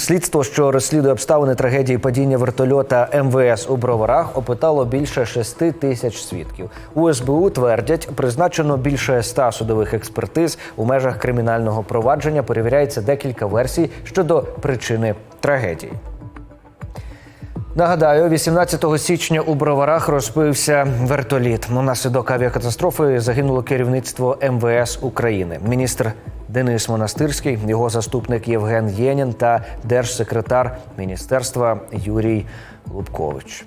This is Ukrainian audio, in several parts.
Слідство, що розслідує обставини трагедії падіння вертольота МВС у Броварах, опитало більше шести тисяч свідків. У СБУ твердять, призначено більше ста судових експертиз у межах кримінального провадження. Перевіряється декілька версій щодо причини трагедії. Нагадаю, 18 січня у Броварах розбився вертоліт. Унаслідок авіакатастрофи загинуло керівництво МВС України. Міністр Денис Монастирський, його заступник Євген Єнін та держсекретар міністерства Юрій Лубкович.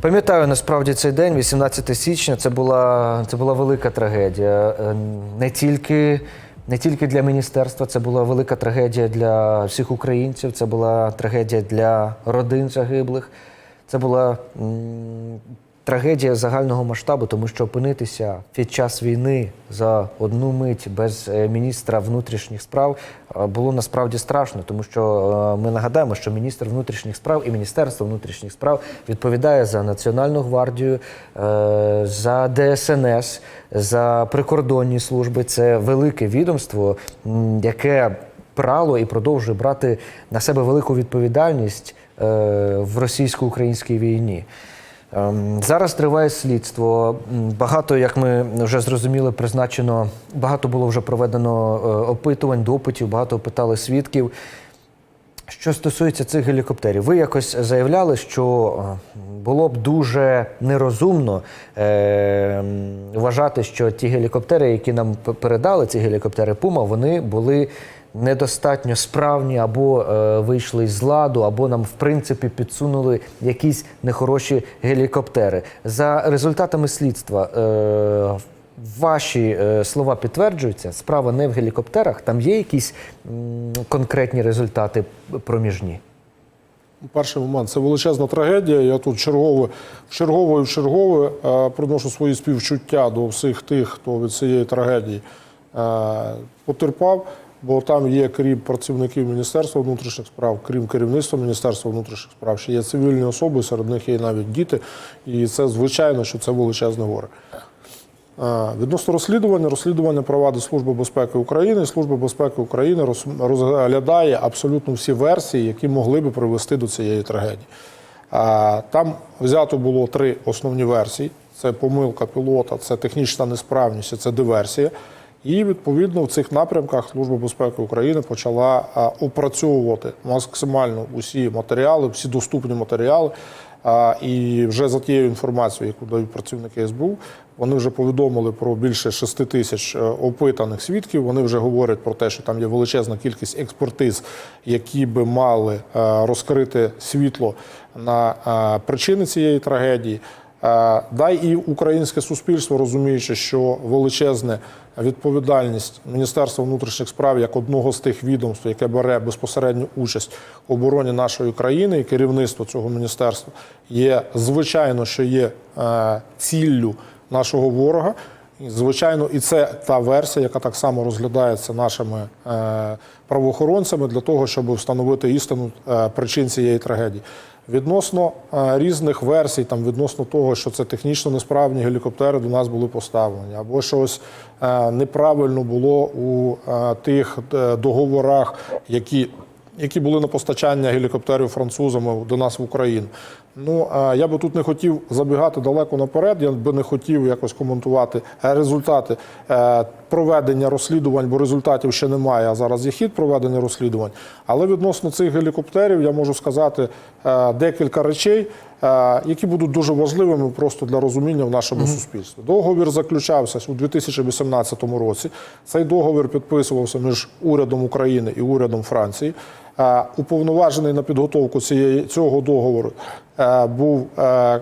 Пам'ятаю насправді цей день, 18 січня, це була, це була велика трагедія. Е, Не тільки, не тільки для міністерства, це була велика трагедія для всіх українців, це була трагедія для родин загиблих. Це була трагедія загального масштабу, тому що опинитися під час війни за одну мить без е, міністра внутрішніх справ е, було насправді страшно, тому що е, ми нагадаємо, що міністр внутрішніх справ і міністерство внутрішніх справ відповідає за Національну гвардію, за ДСНС, за прикордонні служби. Це велике відомство, яке брало і продовжує брати на себе велику відповідальність в російсько-українській війні. Ем, Зараз триває слідство. Багато, як ми вже зрозуміли, призначено багато було вже проведено е, опитувань, допитів, багато опитали свідків. Що стосується цих гелікоптерів, ви якось заявляли, що е, було б дуже нерозумно е, вважати, що ті гелікоптери, які нам передали, ці гелікоптери Пума, вони були недостатньо справні або е, вийшли з ладу, або нам в принципі підсунули якісь нехороші гелікоптери. За результатами слідства. Е, Ваші е, слова підтверджуються. Справа не в гелікоптерах. Там є якісь м, конкретні результати проміжні. Перший момент це величезна трагедія. Я тут чергове, чергово і чергове е, приношу свої співчуття до всіх тих, хто від цієї трагедії е, потерпав. Бо там є, крім працівників Міністерства внутрішніх справ, крім керівництва Міністерства внутрішніх справ, ще є цивільні особи, серед них є навіть діти. І це звичайно, що це величезне горе. Відносно розслідування, розслідування провадить Служба безпеки України. Служба безпеки України розглядає абсолютно всі версії, які могли би привести до цієї трагедії. Там взято було три основні версії: це помилка пілота, це технічна несправність, це диверсія. І відповідно в цих напрямках Служба безпеки України почала опрацьовувати максимально усі матеріали, всі доступні матеріали. І вже за тією інформацією, яку дають працівники СБУ, вони вже повідомили про більше 6 тисяч е, опитаних свідків. Вони вже говорять про те, що там є величезна кількість експертиз, які би мали е, розкрити світло на е, причини цієї трагедії. Е, Дай і українське суспільство, розуміючи, що величезна відповідальність Міністерства внутрішніх справ як одного з тих відомств, яке бере безпосередню участь в обороні нашої країни, і керівництво цього міністерства є звичайно, що є е, ціллю нашого ворога. Звичайно, і це та версія, яка так само розглядається нашими е, правоохоронцями для того, щоб встановити істину е, причин цієї трагедії. Відносно е, різних версій, там відносно того, що це технічно несправні гелікоптери до нас були поставлені, або щось е, неправильно було у е, тих е, договорах, які які були на постачання гелікоптерів французами до нас в Україну. Ну я би тут не хотів забігати далеко наперед. Я би не хотів якось коментувати е, результати е, проведення розслідувань, бо результатів ще немає. А зараз є хід проведення розслідувань. Але відносно цих гелікоптерів я можу сказати е, декілька речей, е, які будуть дуже важливими просто для розуміння в нашому суспільстві. Договір заключався у 2018 році. Цей договір підписувався між урядом України і урядом Франції. Е, Уповноважений на підготовку цієї цього договору е, був е,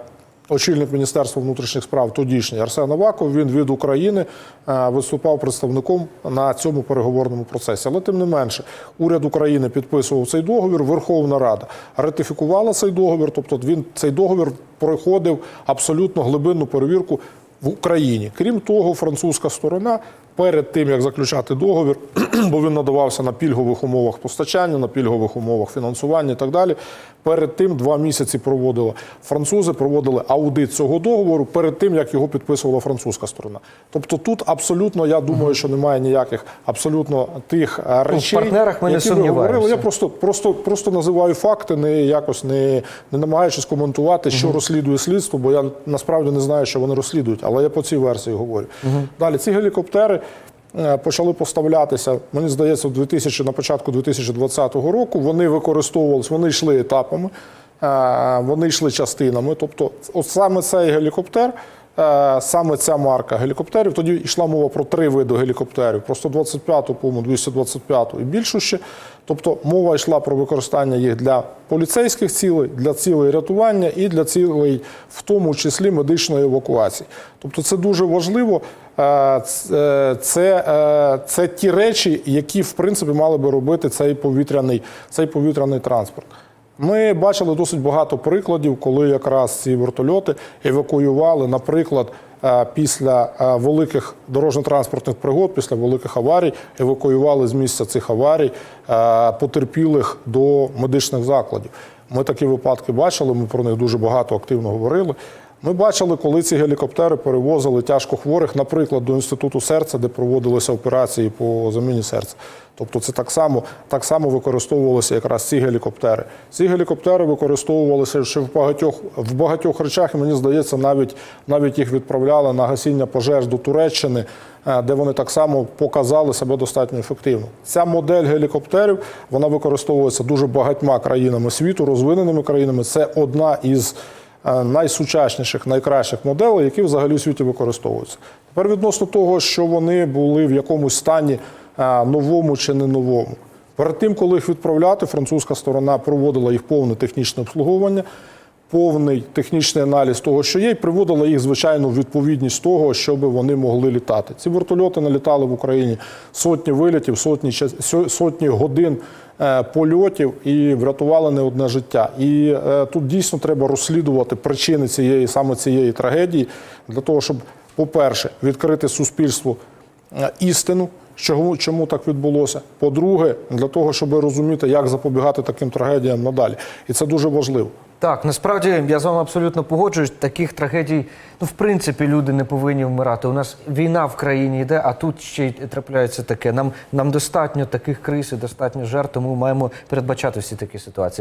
очільник Міністерства внутрішніх справ тодішній Арсен Аваков. Він від України е, виступав представником на цьому переговорному процесі. Але тим не менше, уряд України підписував цей договір. Верховна Рада ратифікувала цей договір. Тобто, він цей договір проходив абсолютно глибинну перевірку в Україні. Крім того, французька сторона перед тим, як заключати договір, бо він надавався на пільгових умовах постачання, на пільгових умовах фінансування і так далі. Перед тим два місяці проводили французи, проводили аудит цього договору перед тим, як його підписувала французька сторона. Тобто тут абсолютно, я думаю, що немає ніяких абсолютно тих речей, Ну, партнерах ми не які ви говорили. сумніваємося. Я просто, просто, просто називаю факти, не якось не, не намагаючись коментувати, що розслідує слідство, бо я насправді не знаю, що вони розслідують, але я по цій версії говорю. Далі ці гелікоптери. Е, Почали поставлятися, мені здається, в 2000, на початку 2020 року. Вони використовувалися, вони йшли етапами, е, вони йшли частинами. Тобто, от саме цей гелікоптер, саме ця марка гелікоптерів. Тоді йшла мова про три види гелікоптерів: про 125-ту, по-моєму, 225-ту і більшу ще. Тобто мова йшла про використання їх для поліцейських цілей, для цілей рятування і для цілей, в тому числі медичної евакуації. Тобто це дуже важливо. Е, Це, це, е, це ті речі, які в принципі мали би робити цей повітряний, цей повітряний транспорт. Ми бачили досить багато прикладів, коли якраз ці вертольоти евакуювали, наприклад, е, після е, великих дорожньо-транспортних пригод, після великих аварій, евакуювали з місця цих аварій е, потерпілих до медичних закладів. Ми такі випадки бачили, ми про них дуже багато активно говорили. Ми бачили, коли ці гелікоптери перевозили тяжкохворих, наприклад, до інституту серця, де проводилися операції по заміні серця. Тобто, це так само, так само використовувалися якраз ці гелікоптери. Ці гелікоптери використовувалися ще в багатьох в багатьох речах. Мені здається, навіть навіть їх відправляли на гасіння пожеж до Туреччини, е, де вони так само показали себе достатньо ефективно. Ця модель гелікоптерів вона використовується дуже багатьма країнами світу, розвиненими країнами. Це одна із найсучасніших, найкращих моделей, які взагалі в світі використовуються. Тепер відносно того, що вони були в якомусь стані е, новому чи не новому. Перед тим, коли їх відправляти, французька сторона проводила їх повне технічне обслуговування, повний технічний аналіз того, що є, і приводила їх, звичайно, в відповідність того, щоб вони могли літати. Ці вертольоти налітали в Україні сотні вилітів, сотні, сотні годин е, польотів і врятували не одне життя. І е, тут дійсно треба розслідувати причини цієї саме цієї трагедії для того, щоб, по-перше, відкрити суспільству е, істину. Чому, чому так відбулося? По-друге, для того, щоб розуміти, як запобігати таким трагедіям надалі. І це дуже важливо. Так, насправді я з вами абсолютно погоджуюсь. Таких трагедій, ну в принципі, люди не повинні вмирати. У нас війна в країні йде, а тут ще й трапляється таке. Нам, нам достатньо таких криз і достатньо жертв, тому маємо передбачати всі такі ситуації.